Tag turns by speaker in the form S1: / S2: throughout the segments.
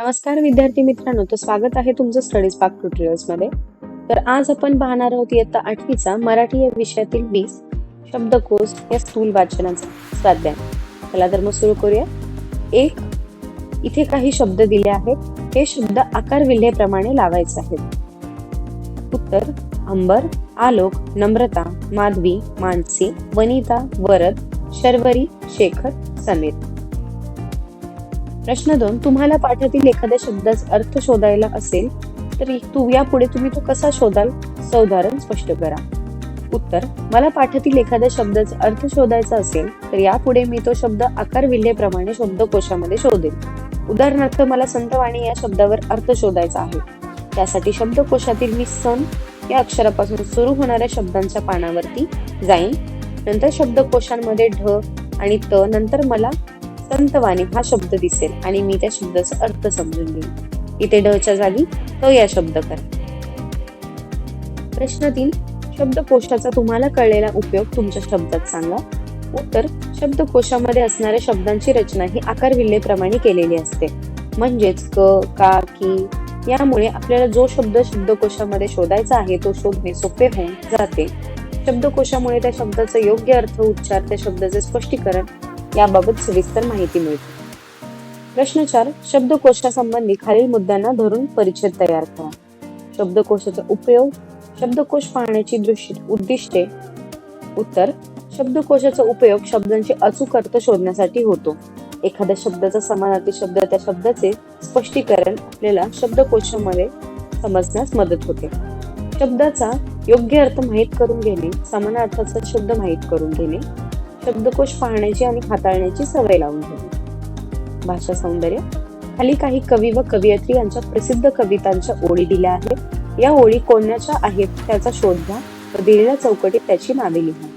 S1: नमस्कार विद्यार्थी मित्रांनो तर स्वागत आहे तुमचं स्टडीज पार्क ट्युटोरियल्समध्ये. तर आज आपण पाहणार आहोत इयत्ता आठवीचा मराठी या विषयातील वीस शब्दकोश या स्थूल वाचनाचा स्वाध्याय. चला तर मग सुरू करूया. एक इथे काही शब्द दिले आहेत. हे शब्द आकार विल्हेप्रमाणे लावायचे आहेत. उत्तर अंबर आलोक नम्रता माधवी मानसी वनिता वरद शर्वरी शेखर समीर. प्रश्न दोन तुम्हाला पाठातील एखाद्या शब्दाचा अर्थ शोधायला असेल तर तू यापुढे तुम्ही तो कसा शोधाल? सौदाहरण स्पष्ट करा. उत्तर मला पाठातील एखाद्या शब्दाचा अर्थ शोधायचा असेल तर यापुढे मी तो शब्द आकार विल्हेप्रमाणे शब्दकोशामध्ये शोधेल उदाहरणार्थ मला संतवाणी या शब्दावर अर्थ शोधायचा आहे. त्यासाठी शब्दकोशातील मी सन या अक्षरापासून सुरू होणाऱ्या शब्दांच्या पानावरती जाईन. नंतर शब्दकोशांमध्ये ढ आणि त नंतर मला संतवाणी हा शब्द दिसेल आणि मी त्या शब्दाचा अर्थ समजून घेईन. इथे ढच्या जागी तो या शब्द करा. प्रश्न तीन. शब्दकोशाचा तुम्हाला कळलेला उपयोग तुमच्या शब्दात सांगा. उत्तर. शब्दकोशामध्ये असणाऱ्या शब्दांची रचना ही आकार विल्हेप्रमाणे केलेली असते. म्हणजेच क का की यामुळे आपल्याला जो शब्द शब्दकोशामध्ये शोधायचा आहे तो शोधणे सोपे होऊन जाते. शब्दकोशामुळे त्या शब्दाचा योग्य अर्थ उच्चार त्या शब्दाचे स्पष्टीकरण याबाबत सविस्तर माहिती मिळते. प्रश्न चार शब्दकोशासंबंधी खालील मुद्द्यांना धरून परिच्छेद तयार करा. शब्दकोशाचा उपयोग शब्दकोश पाहण्याची दृष्टी उद्दिष्टे. उत्तर शब्दकोशाचा उपयोग शब्दांचे अचूक अर्थ शोधण्यासाठी होतो. एखाद्या शब्दाचा समानार्थी शब्द त्या शब्दाचे स्पष्टीकरण आपल्याला शब्दकोशामध्ये समजण्यास मदत होते. शब्दाचा योग्य अर्थ माहीत करून घेणे समानार्थाचा शब्द माहीत करून घेणे शब्दकोश पाहण्याची आणि हाताळण्याची सवय लावून घ्यावी भाषा सौंदर्य खाली काही कवी व कवयित्री यांच्या प्रसिद्ध कवितांच्या ओळी दिल्या आहेत. या ओळी कोणाच्या आहेत त्याचा शोध घ्या व दिलेल्या चौकटीत त्याची नावे लिहा.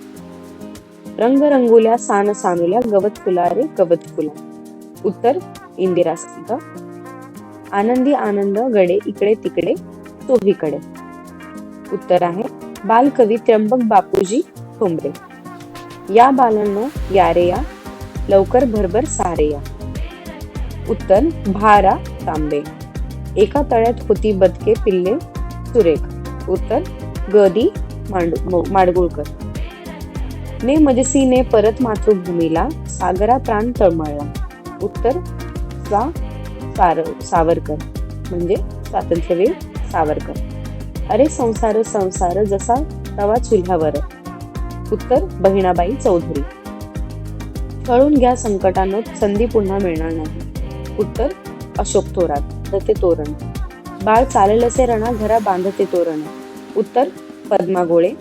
S1: रंग रंगुल्या सान सानुल्या गवत फुला रे गवत फुला. उत्तर इंदिरा संत. आनंदी आनंद गडे इकडे तिकडे चोहीकडे उत्तर आहे बालकवी त्र्यंबक बापूजी ठोंबरे. या बालांनो यारे या लवकर भरभर सारे या उत्तर भारा तांबे. एका तळ्यात होती बदके पिल्ले सुरेख. उत्तर गदी मांड माडगुळकर. ने मजसीने परत मातृभूमीला सागरा प्राण तळमळला. उत्तर स्वा सार सावरकर. म्हणजे स्वातंत्र्यवीर सावरकर. अरे संसार संसार जसा तवा चुल्ह्यावर उत्तर बहिणाबाई चौधरी. कळून घ्या संकटानं संधी पुन्हा मिळणार नाही. उत्तर अशोक थोरात ते तोरण. बाळ चालेल असे रणा घरा बांधते तोरण. उत्तर पद्मा गोळे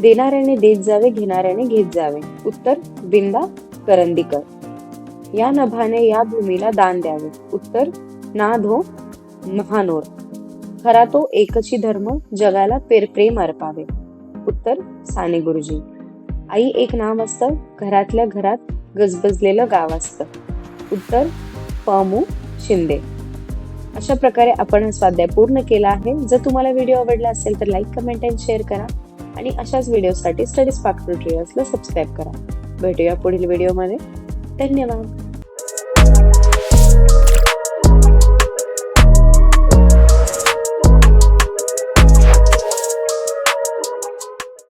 S1: देणाऱ्याने देत जावे घेणाऱ्याने घेत जावे. उत्तर बिंदा करंदीकर. या नभाने या भूमीला दान द्यावे. उत्तर नाधो महानोर. खरा तो एकची धर्म जगाला पेर प्रेम अर्पावे. उत्तर साने गुरुजी. आई एक नाव असतं घरातल्या घरात गजबजलेलं गाव असतं. उत्तर पमू शिंदे. अशा प्रकारे आपण हा स्वाध्याय पूर्ण केला आहे. जर तुम्हाला व्हिडिओ आवडला असेल तर लाईक कमेंट अँड शेअर करा. आणि अशाच व्हिडिओसाठी स्टडीज पार्क ट्युटोरियल्सला सबस्क्राईब करा. भेटूया पुढील व्हिडिओमध्ये. धन्यवाद.